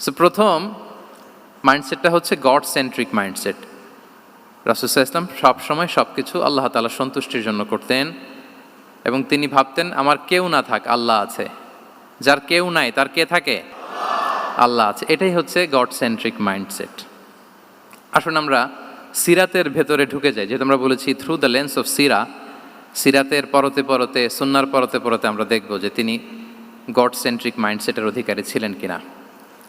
So প্রথম মাইন্ডসেটটা হচ্ছে god centric mindset রাসুসাহ ইসলাম সবসময় সব কিছু আল্লাহ তালা সন্তুষ্টির জন্য করতেন এবং তিনি ভাবতেন, আমার কেউ না থাক, আল্লাহ আছে। যার কেউ নাই, তার কে থাকে? আল্লাহ আছে। এটাই হচ্ছে গড সেন্ট্রিক মাইন্ডসেট আসুন আমরা সিরাতের ভেতরে ঢুকে যাই। যেহেতু আমরা বলেছি থ্রু দ্য লেন্স অফ সিরা সিরাতের পরতে পরতে, সুন্নার পরতে পরতে আমরা দেখব যে তিনি গড সেন্ট্রিক মাইন্ডসেটের অধিকারী ছিলেন কিনা।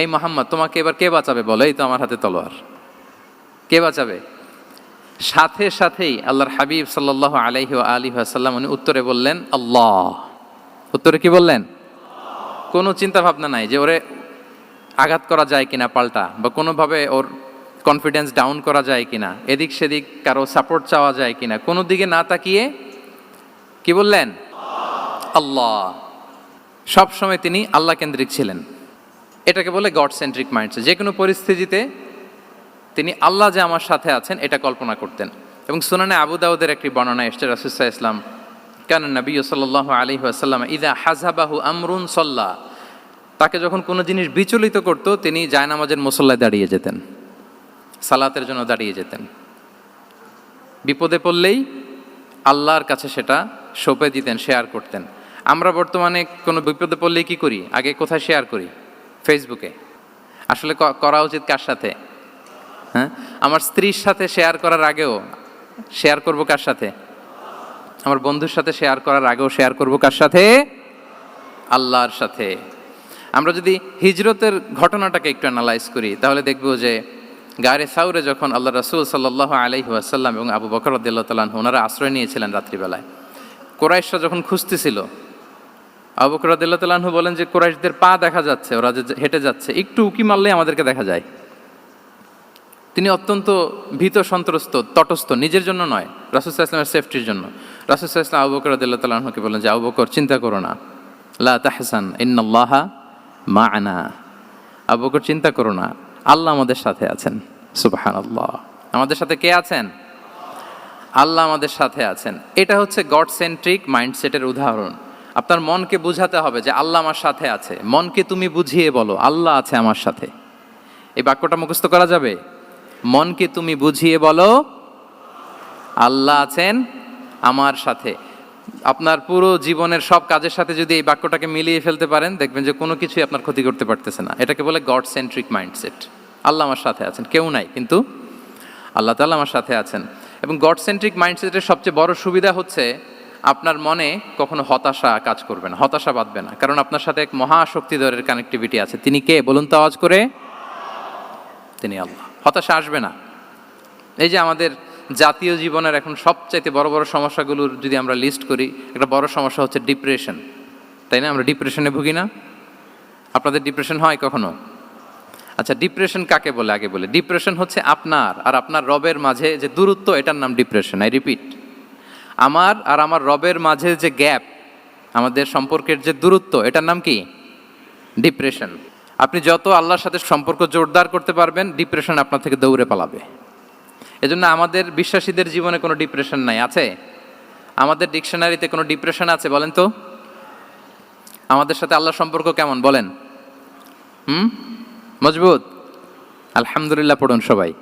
এই মোহাম্মদ, তোমাকে এবার কে বাঁচাবে বলো? এই তো আমার হাতে তলোয়ার। কে বাঁচাবে? সাথে সাথেই আল্লাহর হাবিব সাল্লাহ আলাইহি আলী আসাল্লাম উনি উত্তরে বললেন, আল্লাহ। উত্তরে কি বললেন? কোনো চিন্তা ভাবনা নাই যে ওরে আঘাত করা যায় কিনা পাল্টা বা কোনোভাবে ওর কনফিডেন্স ডাউন করা যায় কিনা, এদিক সেদিক কারও সাপোর্ট চাওয়া যায় কিনা। কোনো দিকে না তাকিয়ে কি বললেন? আল্লাহ। সব সময় তিনি আল্লাহ কেন্দ্রিক ছিলেন। এটাকে বলে গড সেন্ট্রিক মাইন্ডসেট যে কোনো পরিস্থিতিতে তিনি আল্লাহ যে আমার সাথে আছেন, এটা কল্পনা করতেন। এবং সুনানে আবু দাউদের একটি বর্ণনা এসছে রাসুসাহ ইসলাম কেন নবী সাল্লাহ আলী আসাল্লাম ইদা হাজাবাহু আমরুন সল্লাহ তাকে যখন কোনো জিনিস বিচলিত করত, তিনি জায়নামাজের মোসল্লায় দাঁড়িয়ে যেতেন, সালাতের জন্য দাঁড়িয়ে যেতেন। বিপদে পড়লেই আল্লাহর কাছে সেটা সঁপে দিতেন, শেয়ার করতেন। আমরা বর্তমানে কোনো বিপদে পড়লেই কি করি? আগে কোথায় শেয়ার করি? ফেসবুকে। আসলে করা উচিত কার সাথে? হ্যাঁ? আমার স্ত্রীর সাথে শেয়ার করার আগেও শেয়ার করব কার সাথে? আমার বন্ধুর সাথে শেয়ার করার আগেও শেয়ার করব কার সাথে? আল্লাহর সাথে। আমরা যদি হিজরতের ঘটনাটাকে একটু অ্যানালাইজ করি, তাহলে দেখব যে গায়ে সাউরে যখন আল্লাহ রসুল সাল্লাহ আলহি আসাল্লাম এবং আবু বকর রদ্দাল্লাহ তালান ওনারা আশ্রয় নিয়েছিলেন রাত্রিবেলায়। কোরাইশরা যখন খুঁজতেছিল আবু বকর রদ্দাল্লাহ তালাহু বলেন যে কোরাইশদের পা দেখা যাচ্ছে, ওরা যে হেঁটে যাচ্ছে, একটু উকি মারলে আমাদেরকে দেখা যায়। তিনি অত্যন্ত ভীত, সন্ত্রস্ত, তটস্থ, নিজের জন্য নয় রাসুসাহ ইসলামের সেফটির জন্য। রাসুসাহ ইসলাম আবু বকর তালাহকে বলেন যে, আবু বকর, চিন্তা করো না। লা তাহসান, ইন্নাল্লাহা মা আনা আবু বকর চিন্তা করো না, আল্লাহ আমাদের সাথে আছেন। সুবাহান আল্লাহ আমাদের সাথে কে আছেন? আল্লাহ আমাদের সাথে আছেন। এটা হচ্ছে গড সেন্ট্রিক মাইন্ডসেটের উদাহরণ। আপনার মনকে বুঝাতে হবে যে আল্লাহ আমার সাথে আছে। মনকে তুমি বুঝিয়ে বলো, আল্লাহ আছে আমার সাথে। এই বাক্যটা মুখস্থ করা যাবে? মনকে তুমি বুঝিয়ে বলো, আল্লাহ আছেন আমার সাথে। আপনার পুরো জীবনের সব কাজের সাথে যদি এই বাক্যটাকে মিলিয়ে ফেলতে পারেন, দেখবেন যে কোনো কিছুই আপনার ক্ষতি করতে পারতেছে না। এটাকে বলে গড সেন্ট্রিক মাইন্ডসেট আল্লাহ আমার সাথে আছেন, কেউ নাই, কিন্তু আল্লাহ তাআলা আমার সাথে আছেন। এবং গড সেন্ট্রিক মাইন্ডসেটের সবচেয়ে বড় সুবিধা হচ্ছে আপনার মনে কখনো হতাশা কাজ করবে না, হতাশা বাঁধবে না। কারণ আপনার সাথে এক মহাশক্তিধরের কানেক্টিভিটি আছে। তিনি কে? বলুন তো আওয়াজ করে। তিনি আল্লাহ। হতাশা আসবে না। এই যে আমাদের জাতীয় জীবনের এখন সবচাইতে বড় বড় সমস্যাগুলোর যদি আমরা লিস্ট করি, একটা বড় সমস্যা হচ্ছে ডিপ্রেশন তাই না? আমরা ডিপ্রেশনে ভুগি না। আপনাদের ডিপ্রেশন হয় কখনো? আচ্ছা ডিপ্রেশন কাকে বলে? আগে বলে। ডিপ্রেশন হচ্ছে আপনার আর আপনার রবের মাঝে যে দূরত্ব, এটার নাম ডিপ্রেশন আই রিপিট আমার আর আমার রবের মাঝে যে গ্যাপ, আমাদের সম্পর্কের যে দূরত্ব, এটার নাম কি? ডিপ্রেশন। আপনি যত আল্লাহর সাথে সম্পর্ক জোরদার করতে পারবেন, ডিপ্রেশন আপনার থেকে দৌড়ে পালাবে। এজন্য আমাদের বিশ্বাসীদের জীবনে কোনো ডিপ্রেশন নাই, আছে? আমাদের ডিকশনারিতে কোনো ডিপ্রেশন আছে, বলেন তো? আমাদের সাথে আল্লাহর সম্পর্ক কেমন, বলেন? হুম? মজবুত? আলহামদুলিল্লাহ, পড়ুন সবাই।